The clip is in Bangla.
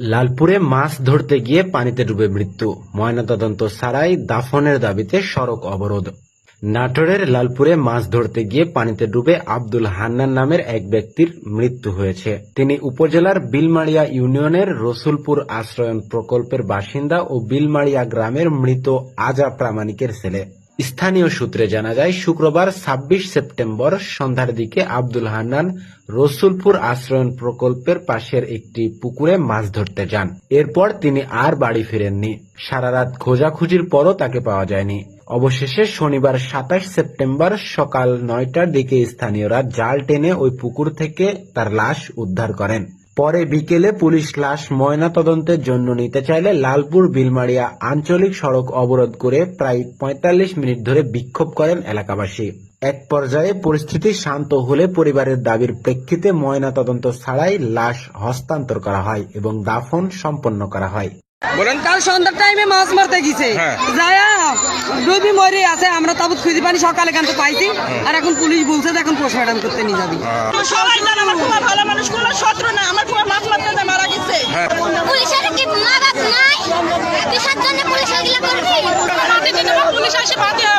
লালপুরে মাছ ধরতে গিয়ে পানিতে ডুবে মৃত্যু। ময়নাতদন্ত ছাড়াই দাফনের দাবিতে সড়ক অবরোধ। নাটোরের লালপুরে মাছ ধরতে গিয়ে পানিতে ডুবে আব্দুল হান্নান নামের এক ব্যক্তির মৃত্যু হয়েছে। তিনি উপজেলার বিলমারিয়া ইউনিয়নের রসুলপুর আশ্রয়ন প্রকল্পের বাসিন্দা ও বিলমারিয়া গ্রামের মৃত আজা প্রামাণিকের ছেলে। স্থানীয় সূত্রে জানা যায়, শুক্রবার ছাব্বিশ সেপ্টেম্বর সন্ধ্যার দিকে আব্দুল হান্নান রসুলপুর আশ্রয়ন প্রকল্পের পাশের একটি পুকুরে মাছ ধরতে যান। এরপর তিনি আর বাড়ি ফিরেননি। সারা রাত খোঁজাখুঁজির পরও তাকে পাওয়া যায়নি। অবশেষে শনিবার সাতাশ সেপ্টেম্বর সকাল নয়টার দিকে স্থানীয়রা জাল টেনে ওই পুকুর থেকে তার লাশ উদ্ধার করেন। পরে বিকেলে পুলিশ লাশ ময়না তদন্তের জন্য নিতে চাইলে লালপুর বিলমারিয়া আঞ্চলিক সড়ক অবরোধ করে প্রায় পঁয়তাল্লিশ মিনিট ধরে বিক্ষোভ করেন এলাকাবাসী। এক পর্যায়ে পরিস্থিতি শান্ত হলে পরিবারের দাবির প্রেক্ষিতে ময়না তদন্ত ছাড়াই লাশ হস্তান্তর করা হয় এবং দাফন সম্পন্ন করা হয়। বলেন। কাল সন্ধ্যার টাইমে মাছ মারতে গেছে। হ্যাঁ। যায়া ডুবি মরে আছে আমরা তাবুত খুঁজে পানি সকালে কেন পাইছি। আর এখন পুলিশ বলছে এখন পোস্টমর্টম করতে নিয়ে যাবি। সবাই জানে আমার খুব ভালো মানুষ কোনো শত্রু না আমার খুব মাছ মারতে যায় মারা গেছে পুলিশের কি মারাত নাই কিসের জন্য